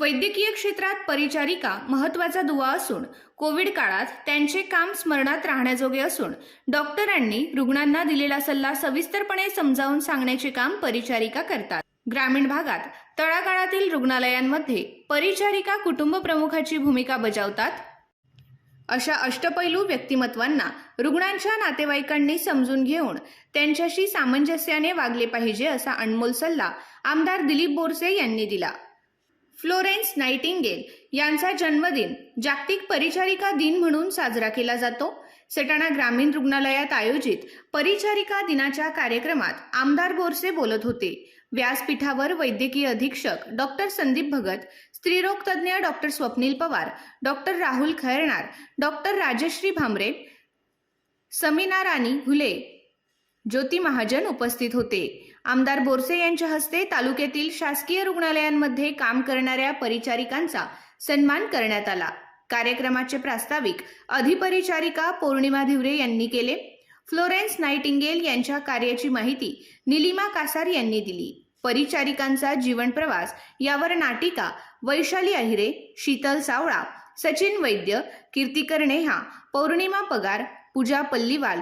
वैद्यकीय क्षेत्रात परिचारिका महत्त्वाचा दुवा असून कोविड काळात त्यांचे काम स्मरणात राहण्याजोगे असून डॉक्टरांनी रुग्णांना दिलेला सल्ला सविस्तरपणे समजावून सांगण्याचे काम परिचारिका करतात. ग्रामीण भागात तळागाळातील रुग्णालयांमध्ये परिचारिका कुटुंब प्रमुखाची भूमिका बजावतात. अशा अष्टपैलू व्यक्तिमत्वांना रुग्णांच्या नातेवाईकांनी समजून घेऊन त्यांच्याशी सामंजस्याने वागले पाहिजे असा अनमोल सल्ला आमदार दिलीप बोरसे यांनी दिला. फ्लोरेन्स नाइटिंगेल यांचा जन्मदिन जागतिक परिचारिका दिन म्हणून साजरा केला जातो. सटाणा ग्रामीण रुग्णालयात आयोजित परिचारिका दिनाच्या कार्यक्रमात आमदार बोरसे बोलत होते. व्यासपीठावर वैद्यकीय अधीक्षक डॉक्टर संदीप भगत स्त्रीरोग तज्ज्ञ doctor Swapnil Pawar doctor Rahul Khairnar doctor Rajshree Bhamre Sameena Rani Ghule Jyoti Mahajan उपस्थित होते. आमदार बोरसे यांच्या हस्ते तालुक्यातील शासकीय रुग्णालयांमध्ये काम करणाऱ्या परिचारिकांचा सन्मान करण्यात आला. कार्यक्रमाचे प्रास्ताविक अधिपरिचारिका पौर्णिमा धिवरे यांनी केले. फ्लोरेन्स नाइटिंगेल यांच्या कार्याची माहिती निलिमा कासार यांनी दिली. परिचारिकांचा जीवन प्रवास यावर नाटिका वैशाली अहिरे शीतल सावळा सचिन वैद्य कीर्तिकर नेहा पौर्णिमा पगार पूजा पल्लीवाल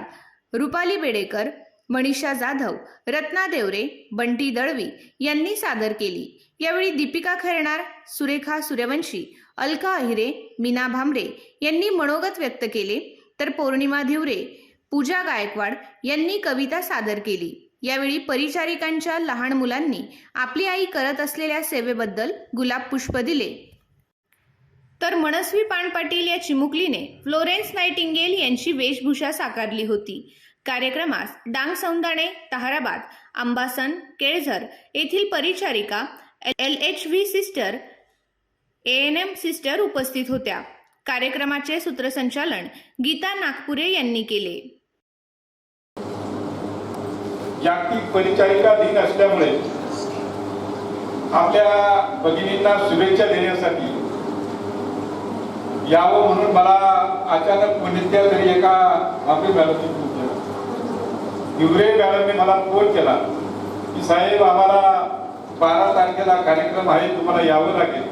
रुपाली बेडेकर मनीषा जाधव रत्ना देवरे बंटी दळवी यांनी सादर केली. यावेळी दीपिका खैरनार सुरेखा सूर्यवंशी अलका अहिरे मीना भामरे यांनी मनोगत व्यक्त केले. तर पौर्णिमा धिवरे पूजा गायकवाड यांनी कविता सादर केली. यावेळी परिचारिकांच्या लहान मुलांनी आपली आई करत असलेल्या सेवेबद्दल गुलाब पुष्प दिले. तर मनस्वी पाणपाटील या चिमुकलीने फ्लोरेन्स नायटिंगेल यांची वेशभूषा साकारली होती. कार्यक्रमास डांग सौंदाणे ताहराबाद आंबासन केळझर येथील परिचारिका L H V sister A N M sister उपस्थित होत्या. कार्यक्रमाचे सूत्रसंचालन गीता नागपुरे यांनी केले. जागतिक परिचारिका दिन असल्यामुळे आपल्या भगिनींना शुभेच्छा देण्यासाठी यावं म्हणून मला अचानक पुण्यातल्या तरी एका आपली मिळाली हिवरे मॅडमने मला फोन केला की साहेब आम्हाला बारा तारखेला कार्यक्रम आहे तुम्हाला यावं लागेल.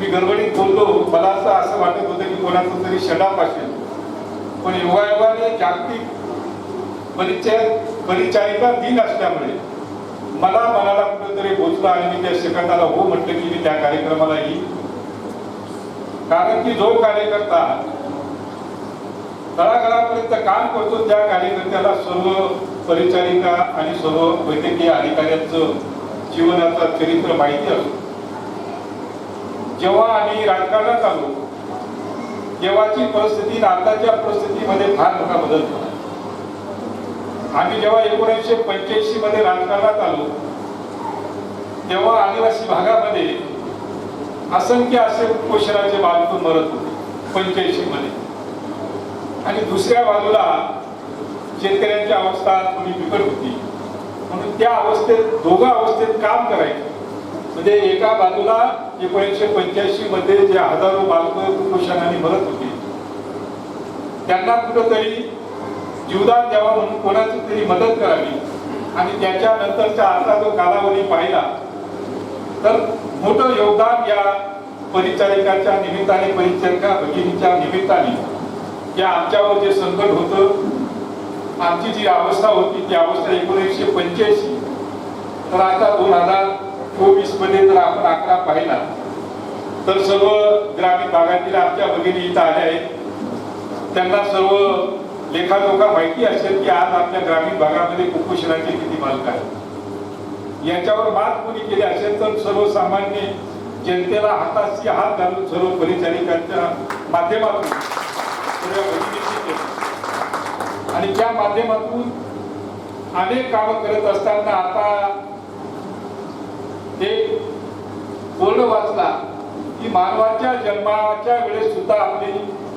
मी गडबडीत बोललो मला असं असं वाटत होतं की कोणाचं तरी शडाप असेल. पण योगायोगाने जागतिक परिचय परिचारिका दिन असल्यामुळे मला मनाला कुठेतरी पोचलं आणि मी त्या शिकताला हो म्हटलं की मी त्या कार्यक्रमाला येईल कारण की जो कार्यकर्ता तळागाळापर्यंत काम करतो त्या कार्यकर्त्याला सर्व परिचारिका आणि सर्व वैद्यकीय अधिकाऱ्यांचं जीवनाचं चरित्र माहिती असतो. जेव्हा आम्ही राजकारणात आलो तेव्हाची परिस्थिती आताच्या परिस्थितीमध्ये फार मोठा बदल झाला. आम्ही जेव्हा एकोणीसशे पंच्याऐंशी मध्ये राजकारणात आलो तेव्हा आदिवासी भागामध्ये असंख्य असे कुपोषणाचे बालक मरत होते पंच्याऐंशी मध्ये आणि दुसऱ्या बाजूला शेतकऱ्यांची अवस्था थोडी बिकट होती. म्हणून त्या अवस्थेत दोघा अवस्थेत काम करायचं. म्हणजे एका बाजूला एकोणीसशे पंच्याऐंशी मध्ये जे हजारो बालक कुपोषणाने मरत होते. त्यांना कुठंतरी जीवदान द्यावा म्हणून कोणाची तरी मदत करावी. आणि त्याच्यानंतरचा आता जो कालावधी पाहिला तर मोठं योगदान या परिचारिकाच्या निमित्ताने परिचारिका भगिनीच्या निमित्ताने या आमच्यावर जे संकट होतं आमची जी अवस्था होती ती अवस्था एकोणीसशे पंच्याऐंशी. तर आता दोन हजार चोवीसमध्ये जर आपण आकडा पाहिला तर सर्व ग्रामीण भागातील आमच्या भगिनी इथं आल्या आहेत. त्यांना सर्व लेखाजोखा माहिती असेल की आज आपल्या ग्रामीण भागामध्ये कुपोषणाचे किती मालक आहेत. याच्यावर मात कोणी केली असेल तर सर्वसामान्य जनतेला हाताशी हात घालून सर्व परिचारिकांच्या माध्यमातून आणि त्या माध्यमातून अनेक कामं करत असताना आता ते बोर्ड वाचला की मानवाच्या जन्माच्या वेळेस सुद्धा आपली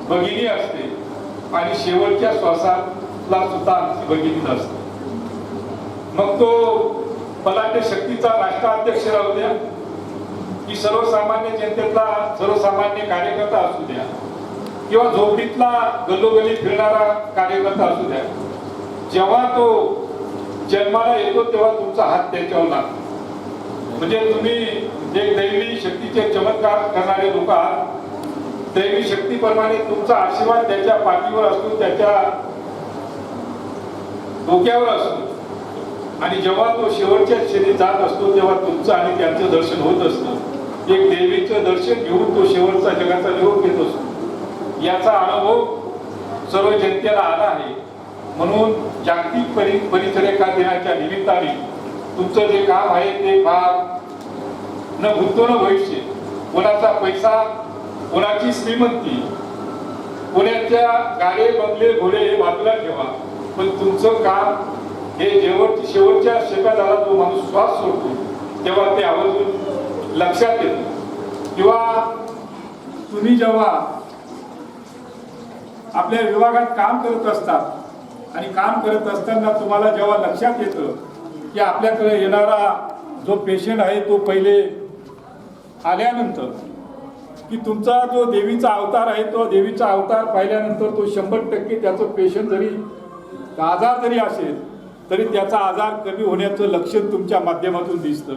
भगिनी असते आणि शेवटच्या श्वासाला सुद्धा आमची भगिनी असते मग तो बलाढ्य शक्तीचा राष्ट्राध्यक्ष राहू द्या की सर्वसामान्य जनतेतला सर्वसामान्य कार्यकर्ता असू द्या. किंवा झोपडीतला गल्लोगल्ली फिरणारा कार्यकर्ता असू द्या. जेव्हा तो जन्माला येतो तेव्हा तुमचा हात त्याच्यावर लागतो. म्हणजे तुम्ही एक दैवी शक्तीचे चमत्कार करणारे लोक आहात दैवी शक्तीप्रमाणे तुमचा आशीर्वाद त्याच्या पाठीवर असतो त्याच्या डोक्यावर असतो. आणि जेव्हा तो शेवटच्या क्षणी जात असतो तेव्हा तुमचं आणि त्यांचं दर्शन होत असतं. एक देवीचं दर्शन घेऊन तो शेवटचा जगाचा निरोप घेत असतो. याचा अनुभव सर्व जनतेला आला आहे. म्हणून जागतिक परि परिसरेखा दिनाच्या निमित्ताने तुमचं जे काम आहे ते फार न भूतो न भविष्य कोणाचा पैसा कोणाची श्रीमंती कोणाच्या गाडे बंगले घोडे हे बाजूला ठेवा. पण तुमचं काम हे शेवट शेवटच्या शेकादाला जो माणूस श्वास सोडतो तेव्हा ते आवर्जून लक्षात येतं. किंवा तुम्ही जेव्हा आपल्या विभागात काम करत असतात. आणि काम करत असताना तुम्हाला जेव्हा लक्षात येतं की आपल्याकडे येणारा जो पेशंट आहे तो पहिले आल्यानंतर की तुमचा जो देवीचा अवतार आहे तो देवीचा अवतार पाहिल्यानंतर तो शंभर टक्के त्याचं पेशंट जरी आजार जरी असेल तरी त्याचा आजार कमी होण्याचं लक्षण तुमच्या माध्यमातून दिसतं.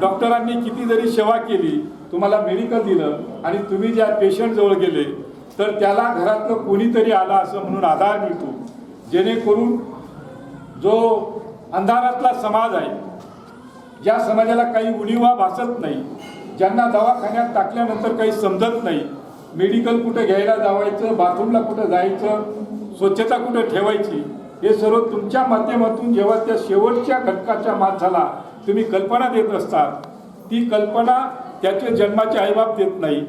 डॉक्टरांनी किती जरी सेवा केली तुम्हाला मेडिकल दिलं आणि तुम्ही ज्या पेशंटजवळ गेले तर त्याला घरातलं कोणीतरी आला असं म्हणून आधार मिळतो. जेणेकरून जो अंधारातला समाज आहे ज्या समाजाला काही उणीवा भासत नाही ज्यांना दवाखान्यात टाकल्यानंतर काही समजत नाही मेडिकल कुठं घ्यायला जावायचं बाथरूमला कुठं जायचं स्वच्छता कुठं ठेवायची हे सर्व तुमच्या माध्यमातून जेव्हा त्या शेवटच्या घटकाच्या माणसाला तुम्ही कल्पना देत असतात. ती कल्पना त्याचे जन्माचे आईबाप देत नाही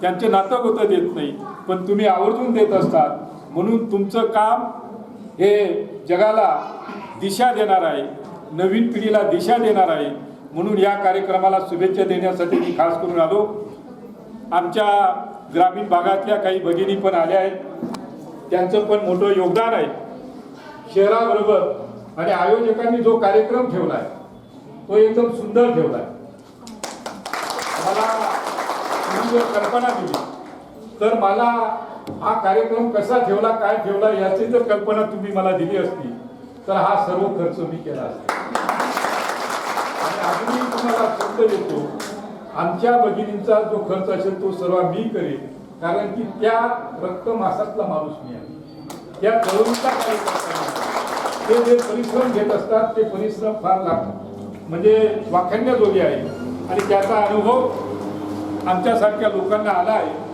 त्यांचे नातं होतं देत नाही. पण तुम्ही आवर्जून देत असतात. म्हणून तुमचं काम हे जगाला दिशा देणार आहे. नवीन पिढीला दिशा देणार आहे. म्हणून या कार्यक्रमाला शुभेच्छा देण्यासाठी मी खास करून आलो. आमच्या ग्रामीण भागातल्या काही भगिनी पण आल्या आहेत. त्यांचं पण मोठं योगदान आहे. शहराबरोबर आणि आयोजकांनी जो कार्यक्रम ठेवला आहे तो एकदम सुंदर ठेवला आहे मला कल्पना दिली तर मला हा कार्यक्रम कसा ठेवला काय ठेवला याची जर कल्पना तुम्ही मला दिली असती. तर हा सर्व खर्च मी केला असता. आणि अजूनही तुम्हाला शब्द देतो आमच्या भगिनींचा जो खर्च असेल तो सर्व मी करेन. कारण की त्या रक्त मासातला माणूस मी आहे. त्या तरुणीचा ते जे परिश्रम घेत असतात ते परिश्रम फार लागतात म्हणजे वाखाणण्याजोगे आहे. आणि त्याचा अनुभव आमच्यासारख्या लोकांना आला आहे.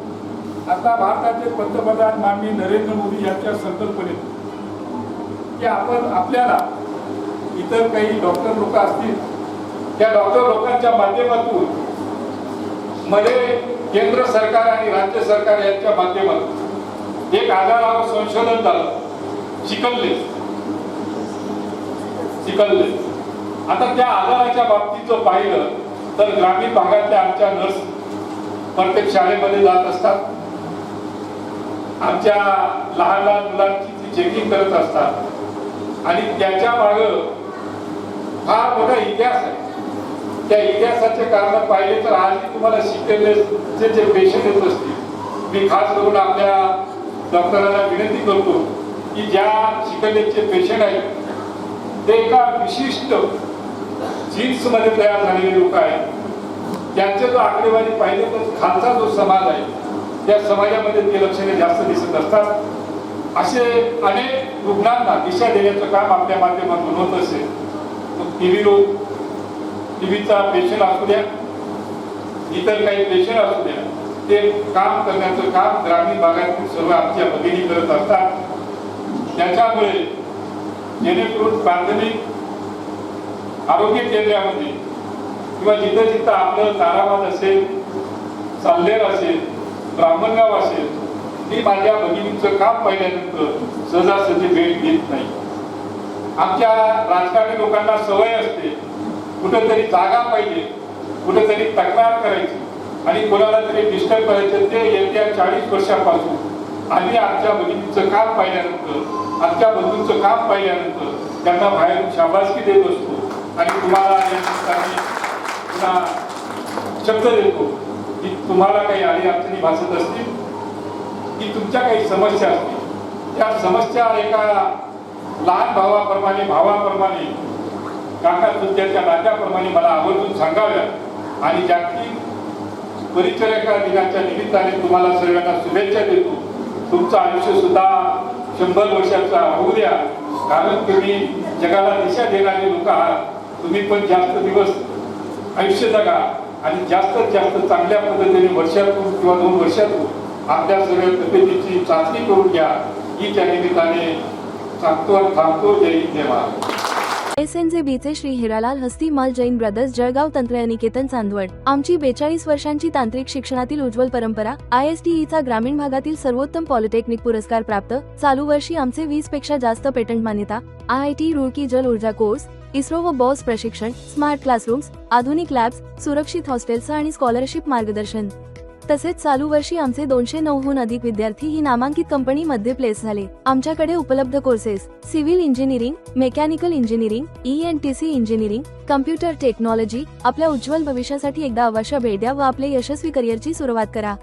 आता भारताचे पंतप्रधान माननीय नरेंद्र मोदी यांच्या संकल्पनेत की आपण आपल्याला इतर काही डॉक्टर लोक असतील त्या डॉक्टर लोकांच्या माध्यमातून मध्ये केंद्र सरकार आणि राज्य सरकार यांच्या माध्यमातून एक आजारावर संशोधन झालं चिकलले चिकलले आता त्या आजाराच्या बाबतीत जर पाहिलं तर ग्रामीण भागातल्या आमच्या नर्स प्रत्येक शाळेमध्ये जात असतात. आमच्या लहान लहान मुलांची ती चेकिंग करत असतात. आणि त्याच्या माग फार मोठा इतिहास आहे. त्या इतिहासाचे कारण पाहिले तर आजही तुम्हाला शिकलेले जे पेशंट येत असतील मी खास करून आपल्या डॉक्टरांना विनंती करतो की ज्या शिकलेचे पेशंट आहेत ते एका विशिष्ट जीन्समध्ये तयार झालेले लोक आहेत. त्यांचे जो आकडेवारी पाहिले तर खालचा जो समाज आहे त्या समाजामध्ये ते लक्षणे जास्त दिसत असतात. असे अनेक रुग्णांना दिशा देण्याचं काम आपल्या माध्यमातून होत असेल. टी व्ही रोग टी व्हीचा पेशंट असू द्या इतर काही पेशंट असू द्या ते काम करण्याचं काम ग्रामीण भागातील सर्व आमच्या भगिनी करत असतात. त्याच्यामुळे जेणेकरून प्राथमिक आरोग्य केंद्रामध्ये किंवा जिथं जिथं आपलं तारावाद असेल चाल्लेर असेल ब्राह्मणगाव असेल मी माझ्या भगिनीचं काम पाहिल्यानंतर सहजासहजी भेट घेत नाही. आमच्या राजकारणी लोकांना सवय असते कुठंतरी जागा पाहिजे कुठंतरी तक्रार करायची आणि कोणाला तरी डिस्टर्ब करायचं ते येत्या चाळीस वर्षापासून आम्ही आमच्या भगिनीचं काम पाहिल्यानंतर आमच्या बंधूंचं काम पाहिल्यानंतर त्यांना बाहेरून शाबासकी देत असतो आणि तुम्हाला या निमित्ताने पुन्हा शब्द देतो. तुम्हाला काही अडी अडचणी भासत असतील की तुमच्या काही समस्या असतील त्या समस्या एका लहान भावाप्रमाणे भावाप्रमाणे काका तुमच्याच्या नात्याप्रमाणे मला आवर्जून सांगाव्या आणि जागतिक परिचर्यका दिनाच्या निमित्ताने तुम्हाला सर्वांना शुभेच्छा देतो. तुमचं आयुष्य सुद्धा शंभर वर्षाचा होऊ द्या. कारण तुम्ही जगाला दिशा देणारे लोक आहात. तुम्ही पण जास्त दिवस आयुष्य जगा. आणि जास्तीत जास्त चांगल्या पद्धतीने वर्षातून किंवा दोन वर्षातून आपल्या सगळ्या तब्येतीची चाचणी करून घ्या. ही त्या निमित्ताने सांगतो आणि थांबतो. जय हिंद जय महाराष्ट्र. एस एन जे बीचे श्री हिरालाल हस्ती माल जैन ब्रदर्स जळगाव तंत्रनिकेतन चांदवड. आमची बेचाळीस वर्षांची तांत्रिक शिक्षणातील उज्ज्वल परंपरा आय एस टी ईचा ग्रामीण भागातील सर्वोत्तम पॉलिटेक्निक पुरस्कार प्राप्त चालू वर्षी आमचे वीसपेक्षा जास्त पेटंट मान्यता आय आय टी रुळकी जल ऊर्जा कोर्स इस्रो व बॉस प्रशिक्षण स्मार्ट क्लासरूम्स आधुनिक लॅब्स सुरक्षित हॉस्टेल्स आणि स्कॉलरशिप मार्गदर्शन. तसेच चालू वर्षी आमचे दोनशे नऊहून अधिक विद्यार्थी ही नामांकित कंपनीमध्ये प्लेस झाले. आमच्याकडे उपलब्ध courses civil engineering mechanical engineering E N T C engineering computer technology आपल्या उज्ज्वल भविष्यासाठी एकदा अवश्य भेट द्या व आपले यशस्वी करिअरची सुरुवात करा.